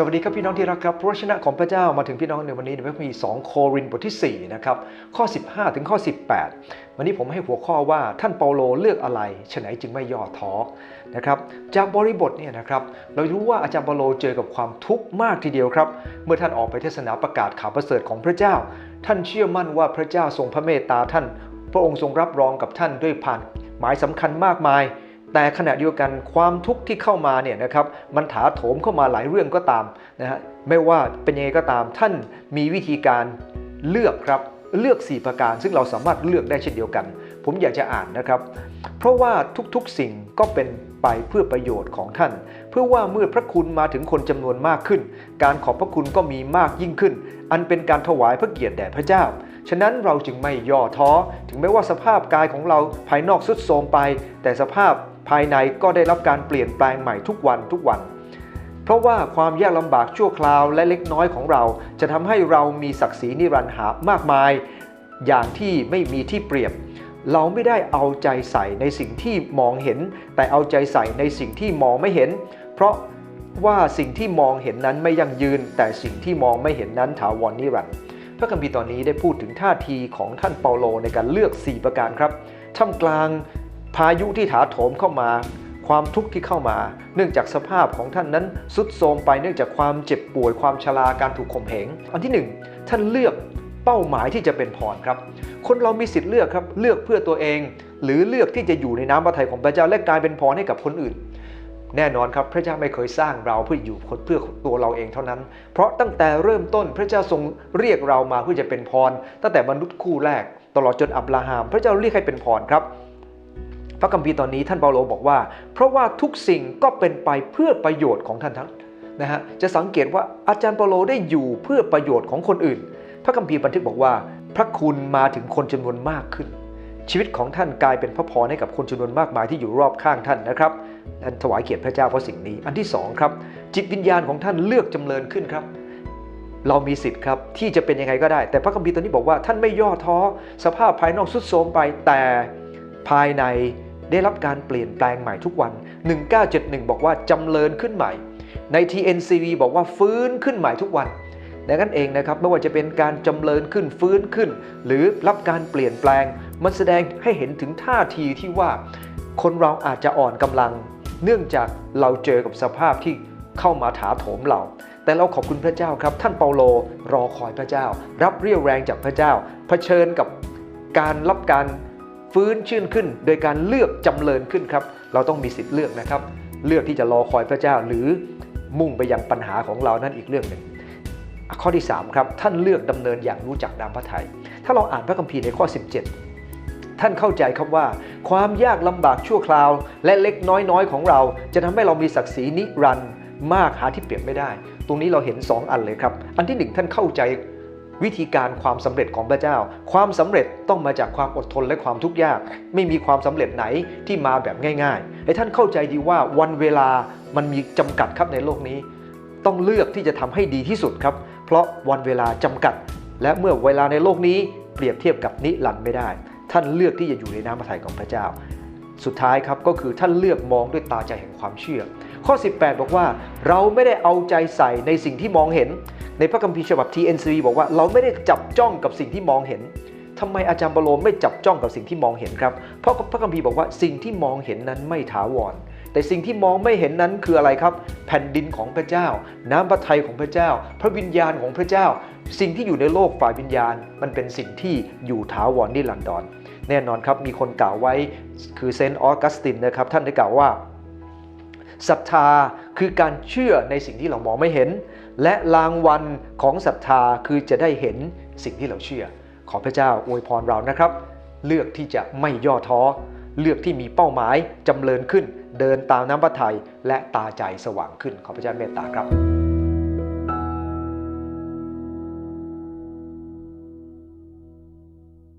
สวัสดีครับพี่น้องที่รักครับพระวจนะของพระเจ้ามาถึงพี่น้องในวันนี้ในพระคัมภีร์2โครินธ์บทที่4นะครับข้อ 15 ถึงข้อ 18 วันนี้ผมให้หัวข้อว่าท่านเปาโลเลือกอะไรฉะไหนจึงไม่ย่อท้อนะครับจากบริบทเนี่ยนะครับเรารู้ว่าอาจารย์เปาโลเจอกับความทุกข์มากทีเดียวครับ เมื่อท่านออกไปเทศนาประกาศข่าวประเสริฐของพระเจ้า ท่านเชื่อมั่นว่าพระเจ้าทรงพระเมตตาท่าน พระองค์ทรงรับรองกับท่านด้วยผ่านหมายสำคัญมากมาย แต่ขณะเดียวกันความทุกข์ที่เข้ามาเนี่ยนะครับมันถาโถมเข้ามาหลายเรื่องก็ตามนะฮะไม่ว่าเป็นยังไงก็ตามท่านมีวิธีการเลือกครับเลือก 4 ประการ ซึ่งเราสามารถเลือกได้เช่นเดียวกัน ผมอยากจะอ่านนะครับ เพราะว่าทุกๆสิ่งก็เป็นไปเพื่อประโยชน์ของท่าน เพื่อว่าเมื่อพระคุณมาถึงคนจำนวนมากขึ้น การขอบพระคุณก็มีมากยิ่งขึ้น อันเป็นการถวายพระเกียรติแด่พระเจ้า ฉะนั้นเราจึงไม่ย่อท้อ ถึงแม้ว่าสภาพกายของเราภายนอกสุดโทรมไป แต่สภาพ ภายในก็ได้รับการเปลี่ยนแปลงใหม่ทุกวันทุกวัน เพราะว่าความยากลำบากชั่วคราวและเล็กน้อยของเรา จะทำให้เรามีศักดิ์ศรีนิรันดร์หามากมาย อย่างที่ไม่มีที่เปรียบ เราไม่ได้เอาใจใส่ในสิ่งที่มองเห็น แต่เอาใจใส่ในสิ่งที่มองไม่เห็น เพราะว่าสิ่งที่มองเห็นนั้นไม่ยั่งยืน แต่สิ่งที่มองไม่เห็นนั้นถาวรนิรันดร์พระคัมภีร์ตอนนี้ได้พูดถึงท่าทีของท่านเปาโลในการเลือก 4 ประการครับท่ามกลาง พายุที่ถาโถมเข้ามาความทุกข์ที่เข้ามา เนื่องจากสภาพของท่านนั้นสุดโทรมไปเนื่องจากความเจ็บป่วยความชราการถูกข่มเหงอันที่หนึ่งท่านเลือกเป้าหมายที่จะเป็นพรครับ คนเรามีสิทธิ์เลือกครับเลือกเพื่อตัวเอง หรือเลือกที่จะอยู่ในน้ำพระทัยของพระเจ้าและกลายเป็นพรให้กับคนอื่น แน่นอนครับพระเจ้าไม่เคยสร้างเราเพื่ออยู่เพื่อตัวเราเองเท่านั้น เพราะตั้งแต่เริ่มต้นพระเจ้าทรงเรียกเรามาเพื่อจะเป็นพร ตั้งแต่มนุษย์คู่แรก ตลอดจนอับราฮัมพระเจ้าเรียกให้เป็นพรครับ พระคัมภีร์ตอนนี้ท่านเปาโลบอกว่า เพราะว่าทุกสิ่งก็เป็นไปเพื่อประโยชน์ของท่านทั้งนะฮะจะสังเกตว่าอาจารย์เปาโลได้อยู่เพื่อประโยชน์ของคนอื่น พระคัมภีร์บันทึกบอกว่า พระคุณมาถึงคนจำนวนมากขึ้น ชีวิตของท่านกลายเป็นพระพรให้กับคนจำนวนมากมายที่อยู่รอบข้างท่านนะครับท่านถวายเกียรติพระเจ้าเพราะสิ่งนี้ อันที่สองครับจิตวิญญาณของท่านเลือกจำเริญขึ้นครับเรามีสิทธิ์ครับที่จะเป็นยังไงก็ได้ แต่พระคัมภีร์ตอนนี้บอกว่าท่านไม่ย่อท้อสภาพภายนอกสุดโทรมไปแต่ภายใน ได้รับการเปลี่ยนแปลงใหม่ทุกวัน 1971 บอกว่าจำเริญขึ้นใหม่ ใน TNCV บอกว่าฟื้นขึ้นใหม่ทุกวันดังนั้นเองนะครับไม่ว่าจะเป็นการจำเริญขึ้นฟื้นขึ้น หรือรับการเปลี่ยนแปลง มันแสดงให้เห็นถึงท่าทีที่ว่า คนเราอาจจะอ่อนกำลัง เนื่องจากเราเจอกับสภาพที่เข้ามาถาโถมเราแต่เราขอบคุณพระเจ้าครับ ท่านเปาโลรอคอยพระเจ้า รับเรี่ยวแรงจากพระเจ้าเผชิญกับการรับการ ฟื้นชื่นขึ้น โดยการเลือกจำเริญขึ้นครับ เราต้องมีสิทธิ์เลือกนะครับ เลือกที่จะรอคอยพระเจ้าหรือมุ่งไปยังปัญหาของเรานั่นอีกเรื่องหนึ่งข้อที่3ครับท่านเลือกดำเนินอย่างรู้จักน้ำพระทัยถ้าเราอ่านพระคัมภีร์ในข้อ 17 ท่านเข้าใจครับว่า ความยากลำบากชั่วคราว และเล็กน้อยน้อยของเรา จะทำให้เรามีศักดิ์ศรีนิรันดร์มากหาที่เปรียบไม่ได้ ตรงนี้เราเห็น 2 อันเลยครับ อันที่ 1 ท่านเข้าใจ วิธีการความสำเร็จของพระเจ้า ความสำเร็จต้องมาจากความอดทนและความทุกข์ยาก ไม่มีความสำเร็จไหนที่มาแบบง่ายๆให้ท่านเข้าใจดีว่าวันเวลามันมีจำกัดครับในโลกนี้ ต้องเลือกที่จะทำให้ดีที่สุดครับ เพราะวันเวลาจำกัด และเมื่อเวลาในโลกนี้เปรียบเทียบกับนิรันดร์ไม่ได้ ท่านเลือกที่จะอยู่ในน้ำพระทัยของพระเจ้า สุดท้ายครับก็คือท่านเลือกมองด้วยตาใจแห่งความเชื่อ ข้อ 18 บอกว่า เราไม่ได้เอาใจใส่ในสิ่งที่มองเห็น ในพระคัมภีร์ฉบับ TNC บอกว่าเราไม่ได้จับจ้องกับสิ่งที่มองเห็นทำไมอาจารย์เปาโลไม่จับจ้องกับสิ่งที่มองเห็นครับ เพราะพระคัมภีร์บอกว่าสิ่งที่มองเห็นนั้นไม่ถาวร แต่สิ่งที่มองไม่เห็นนั้นคืออะไรครับ แผ่นดินของพระเจ้า น้ำพระทัยของพระเจ้า พระวิญญาณของพระเจ้า สิ่งที่อยู่ในโลกฝ่ายวิญญาณ มันเป็นสิ่งที่อยู่ถาวรนิรันดรแน่นอนครับมีคนกล่าวไว้คือเซนต์ออกัสตินนะครับท่านได้กล่าวว่า ศรัทธาคือการเชื่อในสิ่งที่เรามองไม่เห็น และรางวัลของศรัทธาคือจะได้เห็นสิ่งที่เราเชื่อ ขอพระเจ้าอวยพรเรานะครับ เลือกที่จะไม่ย่อท้อ เลือกที่มีเป้าหมายจำเริญขึ้น เดินตามน้ำพระทัยและตาใจสว่างขึ้น ขอพระเจ้าเมตตาครับ